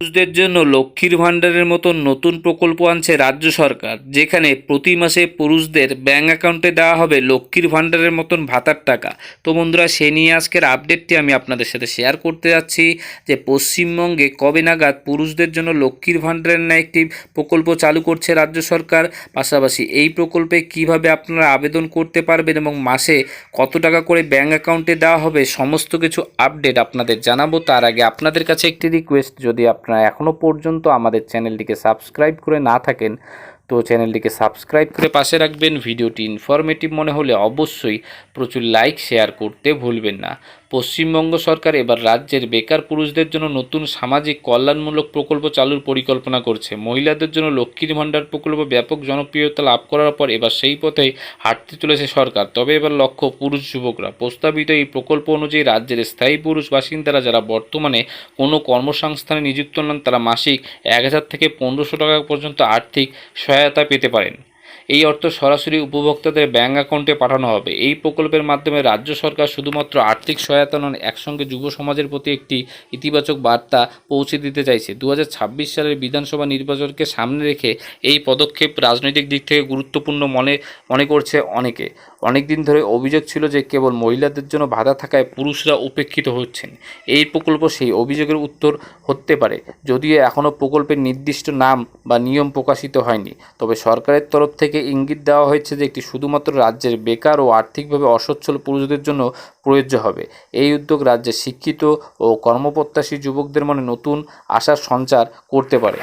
পুরুষদের জন্য লক্ষ্মীর ভাণ্ডারের মতন নতুন প্রকল্প আনছে রাজ্য সরকার, যেখানে প্রতি মাসে পুরুষদের ব্যাঙ্ক অ্যাকাউন্টে দেওয়া হবে লক্ষ্মীর ভাণ্ডারের মতন ভাতার টাকা। তো বন্ধুরা, সে নিয়ে আজকের আপডেটটি আমি আপনাদের সাথে শেয়ার করতে যাচ্ছি যে পশ্চিমবঙ্গে কবে নাগাদ পুরুষদের জন্য লক্ষ্মীর ভাণ্ডারের ন্যায় একটি প্রকল্প চালু করছে রাজ্য সরকার? পাশাপাশি এই প্রকল্পে কীভাবে আপনারা আবেদন করতে পারবেন এবং মাসে কত টাকা করে ব্যাঙ্ক অ্যাকাউন্টে দেওয়া হবে, সমস্ত কিছু আপডেট আপনাদের জানাব। তার আগে আপনাদের কাছে একটি রিকোয়েস্ট যদি আপনারা এখনও পর্যন্ত আমাদের চ্যানেলটিকে সাবস্ক্রাইব করে না থাকেন, তো চ্যানেলটিকে সাবস্ক্রাইব করে পাশে রাখবেন। ভিডিওটি ইনফরমেটিভ মনে হলে অবশ্যই প্রচুর লাইক শেয়ার করতে ভুলবেন না। পশ্চিমবঙ্গ সরকার এবার রাজ্যের বেকার পুরুষদের জন্য নতুন সামাজিক কল্যাণমূলক প্রকল্প চালুর পরিকল্পনা করছে। মহিলাদের জন্য লক্ষ্মীর ভাণ্ডার প্রকল্প ব্যাপক জনপ্রিয়তা লাভ করার পর এবার সেই পথেই হাঁটতে চলেছে সরকার। তবে এবার লক্ষ্য পুরুষ যুবকরা। প্রস্তাবিত এই প্রকল্প অনুযায়ী রাজ্যের স্থায়ী পুরুষ বাসিন্দারা যারা বর্তমানে কোনো কর্মসংস্থানে নিযুক্ত নন, তারা মাসিক এক হাজার থেকে পনেরোশো টাকা পর্যন্ত আর্থিক সহায়তা পেতে পারেন। এই অর্থ সরাসরি উপভোক্তাদের ব্যাঙ্ক অ্যাকাউন্টে পাঠানো হবে। এই প্রকল্পের মাধ্যমে রাজ্য সরকার শুধুমাত্র আর্থিক সহায়তা নন, একসঙ্গে যুব সমাজের প্রতি একটি ইতিবাচক বার্তা পৌঁছে দিতে চাইছে। দু হাজার ছাব্বিশ সালের বিধানসভা নির্বাচনকে সামনে রেখে এই পদক্ষেপ রাজনৈতিক দিক থেকে গুরুত্বপূর্ণ মনে মনে করছে অনেকে। অনেক দিন ধরে অভিযোগ ছিল যে কেবল মহিলাদের জন্য বাধা থাকায় পুরুষরা উপেক্ষিত হচ্ছেন। এই প্রকল্প সেই অভিযোগের উত্তর হতে পারে। যদিও এখনও প্রকল্পের নির্দিষ্ট নাম বা নিয়ম প্রকাশিত হয়নি, তবে সরকারের তরফ থেকে ইঙ্গিত দেওয়া হয়েছে যে একটি শুধুমাত্র রাজ্যের বেকার ও আর্থিকভাবে অসচ্ছল পুরুষদের জন্য প্রযোজ্য হবে। এই উদ্যোগ রাজ্যে শিক্ষিত ও কর্মপ্রত্যাশী যুবকদের মনে নতুন আশার সঞ্চার করতে পারে।